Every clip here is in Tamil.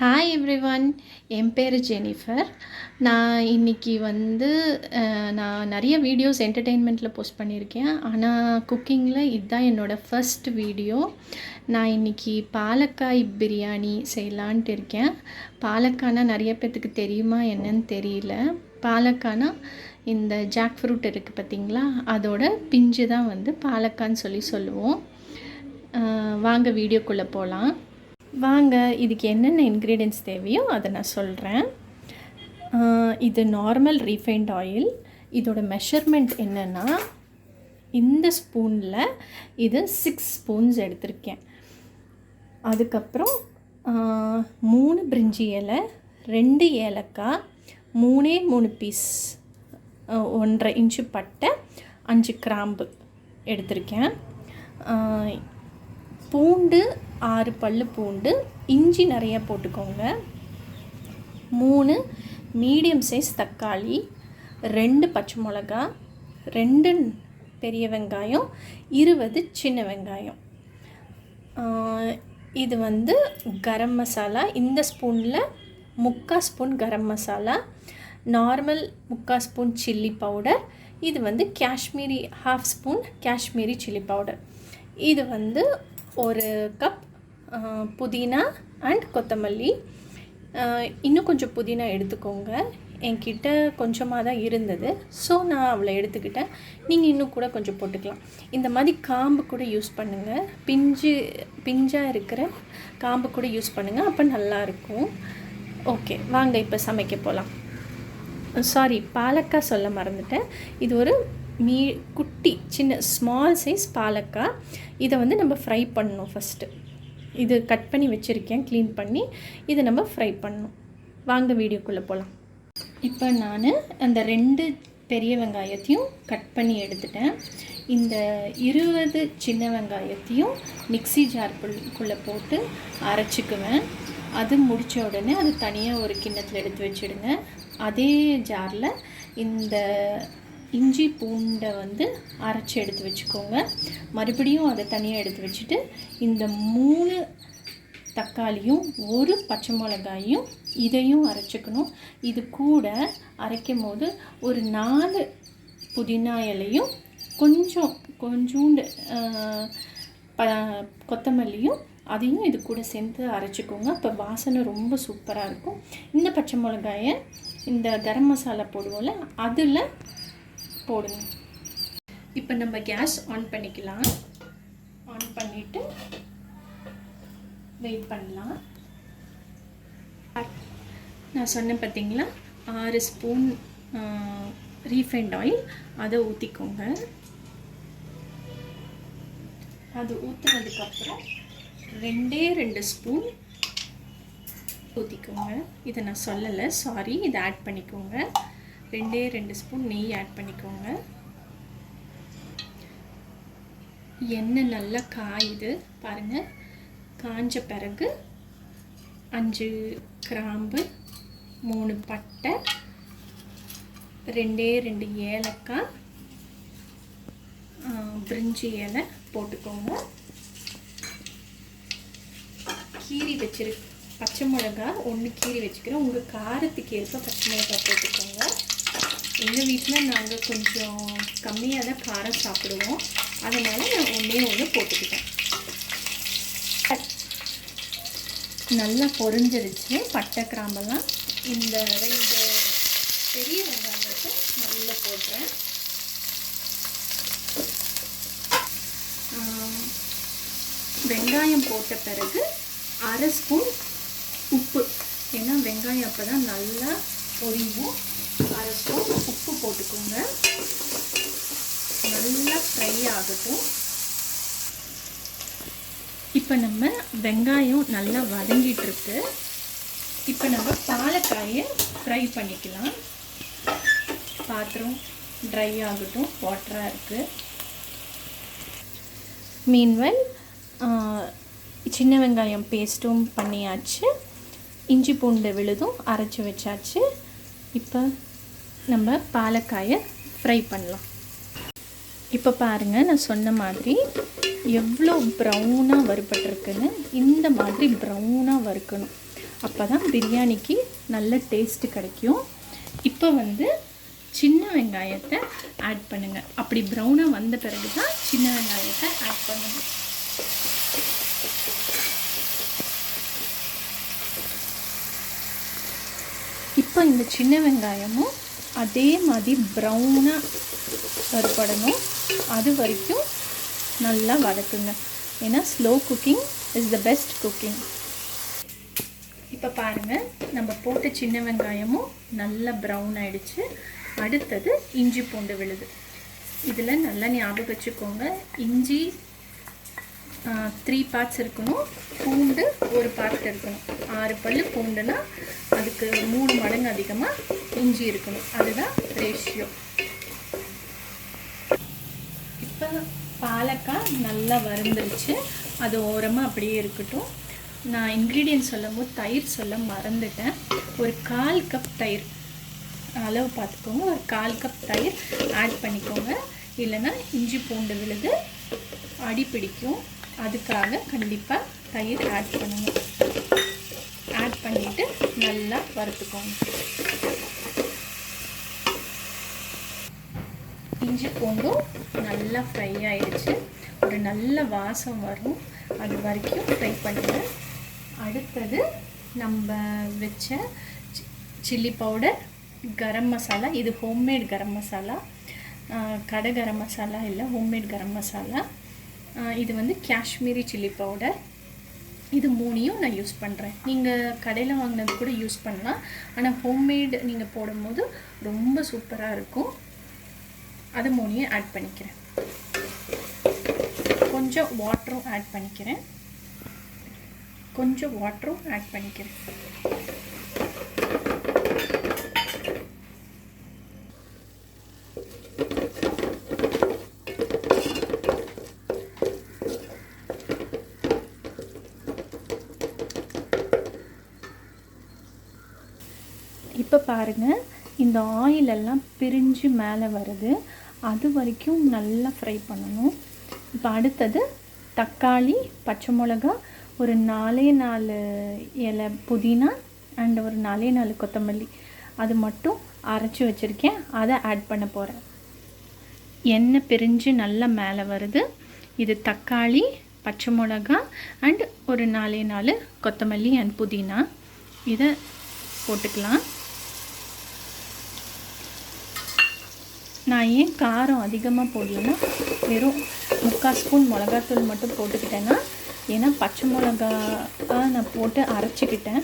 ஹாய் எவ்ரி ஒன் என் பேர் ஜெனிஃபர் நான் இன்னைக்கு வந்து நான் நிறைய வீடியோஸ் என்டர்டெயின்மெண்ட்டில் போஸ்ட் பண்ணியிருக்கேன். ஆனால் குக்கிங்கில் இதுதான் என்னோடய ஃபர்ஸ்ட் வீடியோ நான் இன்னைக்கு பாலக்காய் பிரியாணி செய்யலான்ட்டு இருக்கேன். பாலக்காய்னா நிறைய பேர்த்துக்கு தெரியுமா என்னன்னு தெரியல. பாலக்காய்னா இந்த ஜாக் ஃப்ரூட் இருக்குது பார்த்தீங்களா அதோட பிஞ்சு தான் வந்து பாலக்கான்னு சொல்லி சொல்லுவோம். வாங்க வீடியோக்குள்ளே போகலாம் வாங்க இதுக்கு என்னென்ன இன்க்ரீடியன்ஸ் தேவையோ அதை நான் சொல்கிறேன் இது நார்மல் ரீஃபைண்ட் ஆயில் இதோட மெஷர்மெண்ட் என்னென்னா இந்த ஸ்பூனில் இது சிக்ஸ் ஸ்பூன்ஸ் எடுத்திருக்கேன். அதுக்கப்புறம் மூணு பிரிஞ்சி இலை ரெண்டு ஏலக்காய் மூணே மூணு பீஸ் ஒன்றரை இன்ச்சு பட்டை அஞ்சு கிராம்பு எடுத்திருக்கேன். பூண்டு ஆறு பல் பூண்டு இஞ்சி நிறைய போட்டுக்கோங்க. மூணு மீடியம் சைஸ் தக்காளி ரெண்டு பச்சை மிளகா ரெண்டு பெரிய வெங்காயம் இருபது சின்ன வெங்காயம். இது வந்து கரம் மசாலா. இந்த ஸ்பூனில் முக்கால் ஸ்பூன் கரம் மசாலா நார்மல் முக்கால் ஸ்பூன் சில்லி பவுடர் இது வந்து Kashmiri half spoon Kashmiri chilli powder. இது வந்து ஒரு கப் புதினா அண்ட் கொத்தமல்லி. இன்னும் கொஞ்சம் புதினா எடுத்துக்கோங்க. என்கிட்ட கொஞ்சமாக தான் இருந்தது. ஸோ நான் அவளை எடுத்துக்கிட்டேன். நீங்கள் இன்னும் கூட கொஞ்சம் போட்டுக்கலாம். இந்த மாதிரி காம்பு கூட யூஸ் பண்ணுங்கள் பிஞ்சு பிஞ்சாக இருக்கிற காம்பு கூட யூஸ் பண்ணுங்கள் அப்போ நல்லாயிருக்கும் ஓகே வாங்க இப்போ சமைக்க போகலாம் சாரி பாலக்காய் சொல்ல மறந்துட்டேன். இது ஒரு மீ குட்டி சின்ன ஸ்மால் சைஸ் பாலக்காய். இதை வந்து நம்ம ஃப்ரை பண்ணணும் ஃபஸ்ட்டு இது கட் பண்ணி வச்சுருக்கேன் க்ளீன் பண்ணி. இதை நம்ம ஃப்ரை பண்ணணும். வாங்க வீடியோக்குள்ளே போகலாம் இப்போ நான் அந்த ரெண்டு பெரிய வெங்காயத்தையும் கட் பண்ணி எடுத்துட்டேன். இந்த இருபது சின்ன வெங்காயத்தையும் மிக்ஸி ஜார்க்குள்ளே போட்டு அரைச்சிக்குவேன். அது முடித்த உடனே அது தனியாக ஒரு கிண்ணத்தில் எடுத்து வச்சிடுங்க. அதே ஜாரில் இந்த இஞ்சி பூண்டை வந்து அரைச்சி எடுத்து வச்சுக்கோங்க. மறுபடியும் அதை தனியாக எடுத்து வச்சுட்டு இந்த மூணு தக்காளியும் ஒரு பச்சை மிளகாயும் இதையும் அரைச்சிக்கணும். இது கூட அரைக்கும் போது ஒரு நாலு புதினா இலையும் கொஞ்சம் கொஞ்சோண்டு ப கொத்தமல்லியும் அதையும் இது கூட சேர்ந்து அரைச்சிக்கோங்க. அப்போ வாசனை ரொம்ப சூப்பராக இருக்கும். இந்த பச்சை மிளகாயை இந்த கரம் மசாலா போடுவோம்ல அதில் போடுங்க. இப்போ நம்ம கேஸ் ஆன் பண்ணிக்கலாம். ஆன் பண்ணிவிட்டு வெயிட் பண்ணலாம். நான் சொன்னேன் பார்த்தீங்களா ஆறு ஸ்பூன் ரீஃபைண்ட் ஆயில் அதை ஊற்றிக்கோங்க அது ஊற்றுனதுக்கப்புறம் ரெண்டே ரெண்டு ஸ்பூன் ஊற்றிக்கோங்க இதை நான் சொல்லலை சாரி இதை ஆட் பண்ணிக்கோங்க. ரெண்டே ரெண்டு ஸ்பூன் நெய் ஆட் பண்ணிக்கோங்க. எண்ணெய் நல்லா காயுது. பாருங்கள் காஞ்ச பிறகு அஞ்சு கிராம்பு மூணு பட்டை ரெண்டே ரெண்டு ஏலக்காய் பிரிஞ்சி இலை போட்டுக்கோங்க. கீரி வச்சிரு பச்சை மிளகா ஒன்று கீரி வச்சுக்கிறேன். உங்கள் காரத்துக்கு ஏற்ப பச்சை மிளகா போட்டுக்கோங்க. எங்கள் வீட்டில் நாங்கள் கொஞ்சம் கம்மியாக தான் காரம் சாப்பிடுவோம். அதனால் நான் ஒன்றே ஒன்று போட்டுக்கிட்டேன். நல்லா பொரிஞ்சிருச்சு. பட்டை கிராம்பெல்லாம் இந்த ரெண்டு பெரிய வெங்காயத்தை நல்லா போடுறேன் வெங்காயம் போட்ட பிறகு அரை ஸ்பூன் உப்பு. ஏன்னா வெங்காயம் அப்போ தான் நல்லா பொரியும். அரை ஸ்பூன் உப்பு போட்டுக்கோங்க. நல்லா ஃப்ரை ஆகட்டும். இப்போ நம்ம வெங்காயம் நல்லா வதங்கிட்டுருக்கு. இப்போ நம்ம பாலக்காயை ஃப்ரை பண்ணிக்கலாம். பாத்திரம் ட்ரை ஆகட்டும் வாட்டராக இருக்குது மீன்வெல் சின்ன வெங்காயம் பேஸ்ட்டும் பண்ணியாச்சு. இஞ்சி பூண்டு விழுதும் அரைச்சி வச்சாச்சு. இப்போ நம்ம பாலக்காயை ஃப்ரை பண்ணலாம். இப்போ பாருங்கள் நான் சொன்ன மாதிரி எவ்வளோ ப்ரௌனாக வறுபட்டிருக்குன்னு இந்த மாதிரி ப்ரௌனாக வறுக்கணும். அப்போ தான் பிரியாணிக்கு நல்ல டேஸ்ட்டு கிடைக்கும். இப்போ வந்து சின்ன வெங்காயத்தை ஆட் பண்ணுங்கள் அப்படி ப்ரௌனாக வந்த பிறகு தான் சின்ன வெங்காயத்தை ஆட் பண்ணுங்கள் இப்போ இந்த சின்ன வெங்காயமும் அதே மாதிரி ப்ரௌனாக வறுபடணும் அது வரைக்கும் நல்லா வதக்குங்க. ஏன்னா slow cooking is the best cooking இப்போ பாருங்கள் நம்ம போட்ட சின்ன வெங்காயமும் நல்லா ப்ரௌன் ஆகிடுச்சு அடுத்தது இஞ்சி பூண்டு விழுது. இதில் நல்லா ஞாபகம் வச்சுக்கோங்க. இஞ்சி த்ரீ பார்ட்ஸ் இருக்கணும். பூண்டு ஒரு பார்ட் இருக்கணும் ஆறு பல் பூண்டுனா அதுக்கு மூணு மடங்கு அதிகமாக இஞ்சி இருக்கணும். அதுதான் ரேஷியோ இப்போ பாலக்காய் நல்லா வறுந்துருச்சு. அது ஓரமாக அப்படியே இருக்கட்டும். நான் இன்க்ரீடியன்ட் சொல்லும் போது தயிர் சொல்ல மறந்துட்டேன். ஒரு கால் கப் தயிர். அளவு பார்த்துக்கோங்க. ஒரு கால் கப் தயிர் ஆட் பண்ணிக்கோங்க. இல்லைன்னா இஞ்சி பூண்டு விழுது அடி பிடிக்கும் அதுக்காக கண்டிப்பாக தயிர் ஆட் பண்ணணும் ஆட் பண்ணிவிட்டு நல்லா வறுத்துக்கோங்க. இஞ்சி பூண்டும் நல்லா ஃப்ரை ஆயிடுச்சு. ஒரு நல்ல வாசம் வரும். அது வரைக்கும் ஃப்ரை பண்ணுவேன் அடுத்தது நம்ம வச்ச சில்லி பவுடர் கரம் மசாலா இது ஹோம்மேட் கரம் மசாலா கடை கரம் மசாலா இல்லை ஹோம்மேட் கரம் மசாலா இது வந்து காஷ்மீரி சில்லி பவுடர் இது மூணையும் நான் யூஸ் பண்ணுறேன் நீங்கள் கடையில் வாங்கினது கூட யூஸ் பண்ணலாம். ஆனால் ஹோம்மேடு நீங்கள் போடும்போது ரொம்ப சூப்பராக இருக்கும். அது மூணையும் ஆட் பண்ணிக்கிறேன். கொஞ்சம் வாட்டரும் ஆட் பண்ணிக்கிறேன். கொஞ்சம் வாட்டரும் ஆட் பண்ணிக்கிறேன் இப்போ பாருங்கள் இந்த ஆயில் எல்லாம் பிரிஞ்சு மேலே வருது. அது வரைக்கும் நல்லா ஃப்ரை பண்ணணும். இப்போ அடுத்தது தக்காளி பச்சை மிளகா ஒரு நாலே நாலு இலை புதினா அண்ட் ஒரு நாலே நாலு கொத்தமல்லி. அது மட்டும் அரைச்சி வச்சுருக்கேன். அதை ஆட் பண்ண போகிறேன் எண்ணெய் பிரிஞ்சு நல்லா மேலே வருது. இது தக்காளி பச்சை மிளகா அண்ட் ஒரு நாலே நாலு கொத்தமல்லி அண்ட் புதினா. இதை போட்டுக்கலாம். நான் ஏன் காரம் அதிகமாக போடலன்னா வெறும் முக்கால் ஸ்பூன் மிளகாத்தூள் மட்டும் போட்டுக்கிட்டேன்னா ஏன்னா பச்சை மிளகா நான் போட்டு அரைச்சிக்கிட்டேன்.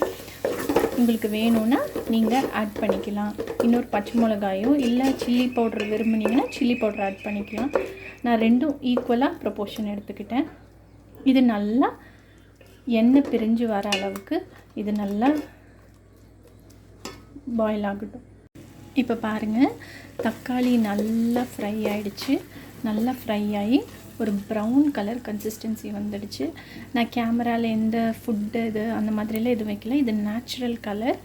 உங்களுக்கு வேணும்னா நீங்கள் ஆட் பண்ணிக்கலாம். இன்னொரு பச்சை மிளகாயோ இல்லை சில்லி பவுடர் விரும்புனீங்கன்னா சில்லி பவுடர் ஆட் பண்ணிக்கலாம். நான் ரெண்டும் ஈக்குவலாக ப்ரொபோர்ஷன் எடுத்துக்கிட்டேன். இது நல்லா எண்ணெய் பிரிஞ்சு வர அளவுக்கு இது நல்லா பாயில் ஆகட்டும். இப்போ பாருங்கள் தக்காளி நல்லா ஃப்ரை ஆகிடுச்சு நல்லா ஃப்ரை ஆகி ஒரு ப்ரௌன் கலர் கன்சிஸ்டன்சி வந்துடுச்சு. நான் கேமராவில் எந்த ஃபுட்டு இது அந்த மாதிரிலாம் எதுவும் வைக்கல. இது நேச்சுரல் கலர்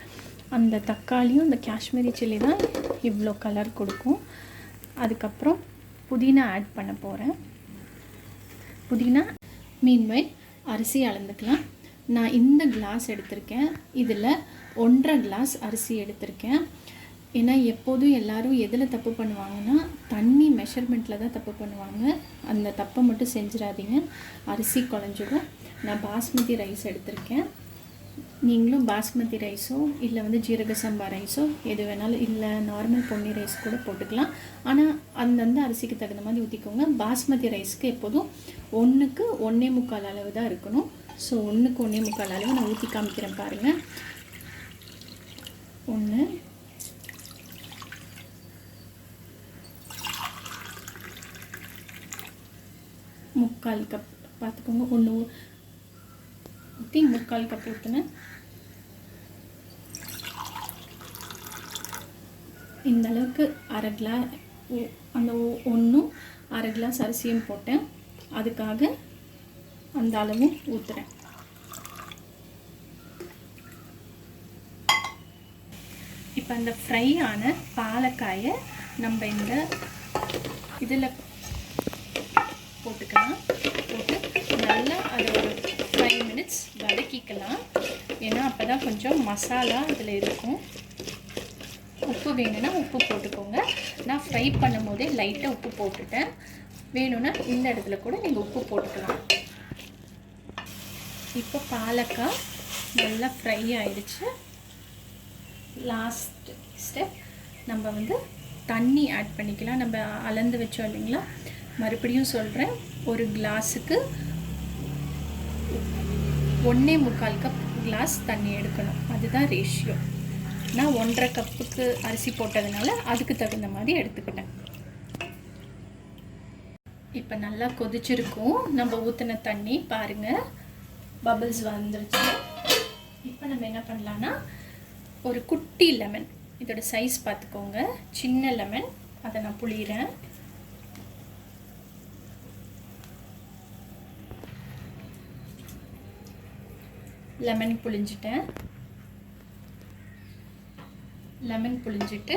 அந்த தக்காளியும் இந்த காஷ்மீரி சில்லி தான் இவ்வளோ கலர் கொடுக்கும். அதுக்கப்புறம் புதினா ஆட் பண்ண போகிறேன் புதினா மீன்வை அரிசி அளந்துக்கலாம். நான் இந்த கிளாஸ் எடுத்திருக்கேன். இதில் ஒன்றரை கிளாஸ் அரிசி எடுத்திருக்கேன். ஏன்னா எப்போதும் எல்லோரும் எதில் தப்பு பண்ணுவாங்கன்னா தண்ணி மெஷர்மெண்ட்டில் தான் தப்பு பண்ணுவாங்க. அந்த தப்பை மட்டும் செஞ்சிடாதீங்க. அரிசி குழஞ்சிடும். நான் பாஸ்மதி ரைஸ் எடுத்திருக்கேன். நீங்களும் பாஸ்மதி ரைஸோ இல்லை வந்து ஜீரக சம்பா ரைஸோ எது வேணாலும் இல்லை நார்மல் பொன்னி ரைஸ் கூட போட்டுக்கலாம். ஆனால் அந்தந்த அரிசிக்கு தகுந்த மாதிரி ஊற்றிக்கோங்க பாஸ்மதி ரைஸ்க்கு எப்போதும் ஒன்றுக்கு ஒன்றே முக்கால் அளவு தான் இருக்கணும். ஸோ ஒன்றுக்கு ஒன்றே முக்கால் அளவு நான் ஊற்றி காமிக்கிறேன் பாருங்கள் ஒன்று முக்கால் கப் பார்த்துக்கோங்க. ஒன்று ஊற்றி முக்கால் கப் ஊற்றுனேன் இந்த அளவுக்கு அரை கிளாஸ் அந்த ஒன்றும் அரை கிளாஸ் அரிசியும் போட்டேன். அதுக்காக அந்த அளவும் ஊற்றுறேன் இப்போ அந்த ஃப்ரை ஆன பாலக்காயை நம்ம இந்த இதில் போட்டுக்கலாம். போட்டு நல்லா அதை ஒரு ஃபைவ் மினிட்ஸ் வதக்கிக்கலாம். ஏன்னா அப்போ தான் கொஞ்சம் மசாலா அதில் இருக்கும். உப்பு வேணும்னா உப்பு போட்டுக்கோங்க. நான் ஃப்ரை பண்ணும் போதே லைட்டாக உப்பு போட்டுட்டேன். வேணும்னா இந்த இடத்துல கூட நீங்கள் உப்பு போட்டுக்கலாம். இப்போ பாலக்காய் நல்லா ஃப்ரை ஆயிடுச்சு. லாஸ்ட் ஸ்டெப் நம்ம வந்து தண்ணி ஆட் பண்ணிக்கலாம். நம்ம அளந்து வச்சோம் இல்லைங்களா? மறுபடியும் சொல்கிறேன் ஒரு கிளாஸுக்கு ஒன்றே முக்கால் கப் கிளாஸ் தண்ணி எடுக்கணும். அதுதான் ரேஷியோ நான் ஒன்றரை கப்புக்கு அரிசி போட்டதுனால அதுக்கு தகுந்த மாதிரி எடுத்துக்கிட்டேன். இப்போ நல்லா கொதிச்சிருக்கும். நம்ம ஊற்றின தண்ணி பாருங்கள் பபிள்ஸ் வந்துருச்சு இப்போ நம்ம என்ன பண்ணலான்னா ஒரு குட்டி லெமன் இதோட சைஸ் பார்த்துக்கோங்க. சின்ன லெமன் அதை நான் புளிகிறேன் லெமன் புளிஞ்சிட்டேன் லெமன் புளிஞ்சிட்டு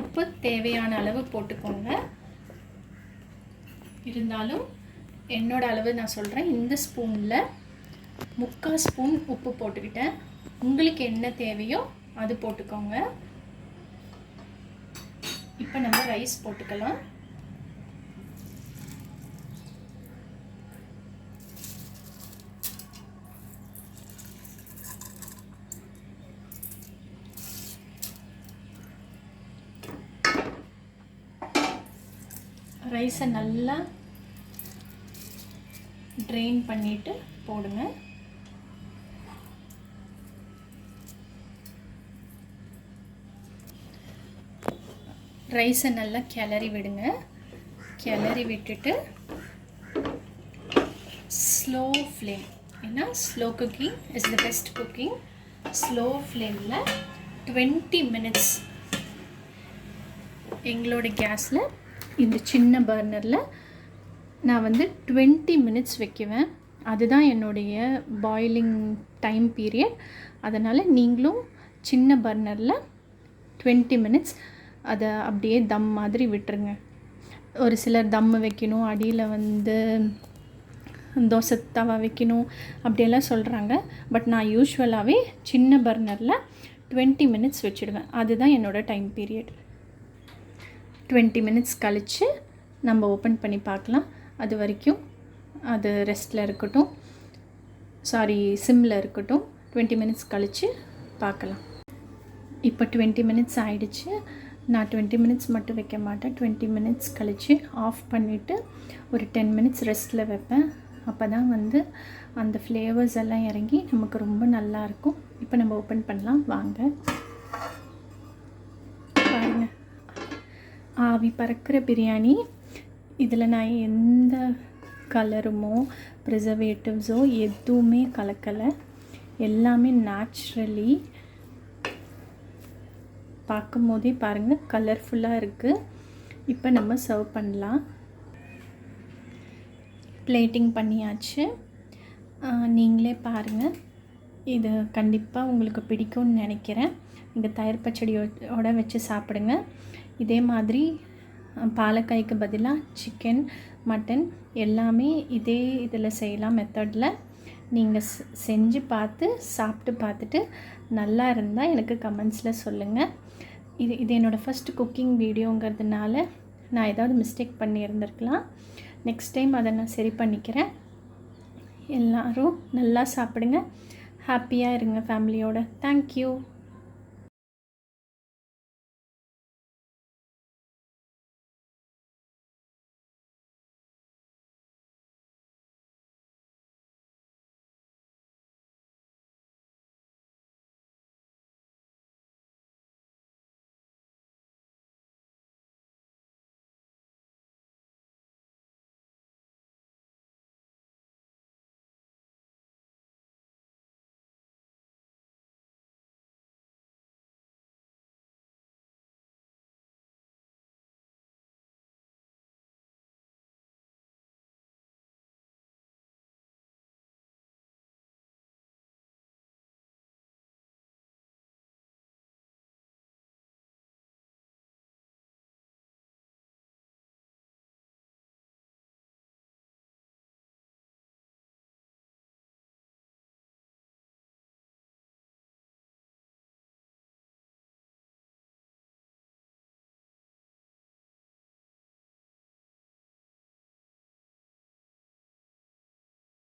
உப்பு தேவையான அளவு போட்டுக்கோங்க. இருந்தாலும் என்னோட அளவு நான் சொல்கிறேன் இந்த ஸ்பூனில் முக்கால் ஸ்பூன் உப்பு போட்டுக்கிட்டேன். உங்களுக்கு என்ன தேவையோ அது போட்டுக்கோங்க. இப்போ நம்ம ரைஸ் போட்டுக்கலாம். ரைஸை நல்லா ட்ரெயின் பண்ணிவிட்டு போடுங்க. ரைஸை நல்லா கிளறி விடுங்க. கிளறி விட்டுட்டு ஸ்லோ ஃப்ளேம் ஏன்னா slow cooking is the best cooking slow ஃப்ளேமில் டுவெண்ட்டி மினிட்ஸ் எங்களோட கேஸில் இந்த சின்ன பர்னரில் நான் வந்து டுவெண்ட்டி மினிட்ஸ் வைக்குவேன். அதுதான் என்னுடைய பாயிலிங் டைம் பீரியட் அதனால் நீங்களும் சின்ன பர்னரில் டுவெண்ட்டி மினிட்ஸ் அதை அப்படியே தம் மாதிரி விட்டுருங்க. ஒரு சிலர் தம் வைக்கணும் அடியில் வந்து தோசை தவா வைக்கணும் அப்படியெல்லாம் சொல்கிறாங்க பட் நான் யூஸ்வலாகவே சின்ன பர்னரில் டுவெண்ட்டி மினிட்ஸ் வச்சுடுவேன். அதுதான் என்னோடய டைம் பீரியட் டுவெண்ட்டி மினிட்ஸ் கழித்து நம்ம ஓப்பன் பண்ணி பார்க்கலாம். அது வரைக்கும் அது ரெஸ்ட்டில் இருக்கட்டும். சாரி சிம்மில் இருக்கட்டும். டுவெண்ட்டி மினிட்ஸ் கழித்து பார்க்கலாம். இப்போ டுவெண்ட்டி மினிட்ஸ் ஆகிடுச்சு நான் டுவெண்ட்டி மினிட்ஸ் மட்டும் வைக்க மாட்டேன். டுவெண்ட்டி மினிட்ஸ் கழித்து ஆஃப் பண்ணிவிட்டு ஒரு டென் மினிட்ஸ் ரெஸ்ட்டில் வைப்பேன். அப்போ தான் வந்து அந்த ஃப்ளேவர்ஸ் எல்லாம் இறங்கி நமக்கு ரொம்ப நல்லாயிருக்கும் இப்போ நம்ம ஓப்பன் பண்ணலாம். வாங்க பாருங்கள் ஆவி பறக்கிற பிரியாணி. இதில் நான் எந்த கலருமோ ப்ரிசர்வேட்டிவ்ஸோ எதுவுமே கலக்கலை. எல்லாமே நேச்சுரலி பார்க்கும் போதே பாருங்கள் கலர்ஃபுல்லாக இருக்குது இப்போ நம்ம சர்வ் பண்ணலாம். பிளேட்டிங் பண்ணியாச்சு. நீங்களே பாருங்கள் இது கண்டிப்பாக உங்களுக்கு பிடிக்கும்னு நினைக்கிறேன். இந்த தயிர் பச்சடியோட வச்சு சாப்பிடுங்க. இதே மாதிரி பாலக்காய்க்கு பதிலாக சிக்கன் மட்டன் எல்லாமே இதே இதில் செய்யலாம் மெத்தடில் நீங்கள் செஞ்சு பார்த்து சாப்பிட்டு பார்த்துட்டு நல்லா இருந்தால் எனக்கு கமெண்ட்ஸில் சொல்லுங்கள் இது இது என்னோடய ஃபஸ்ட் குக்கிங் வீடியோங்கிறதுனால நான் ஏதாவது மிஸ்டேக் பண்ணியிருந்திருக்கலாம் நெக்ஸ்ட் டைம் அதை நான் சரி பண்ணிக்கிறேன். எல்லோரும் நல்லா சாப்பிடுங்க. ஹாப்பியாக இருங்க ஃபேமிலியோட தேங்க்யூ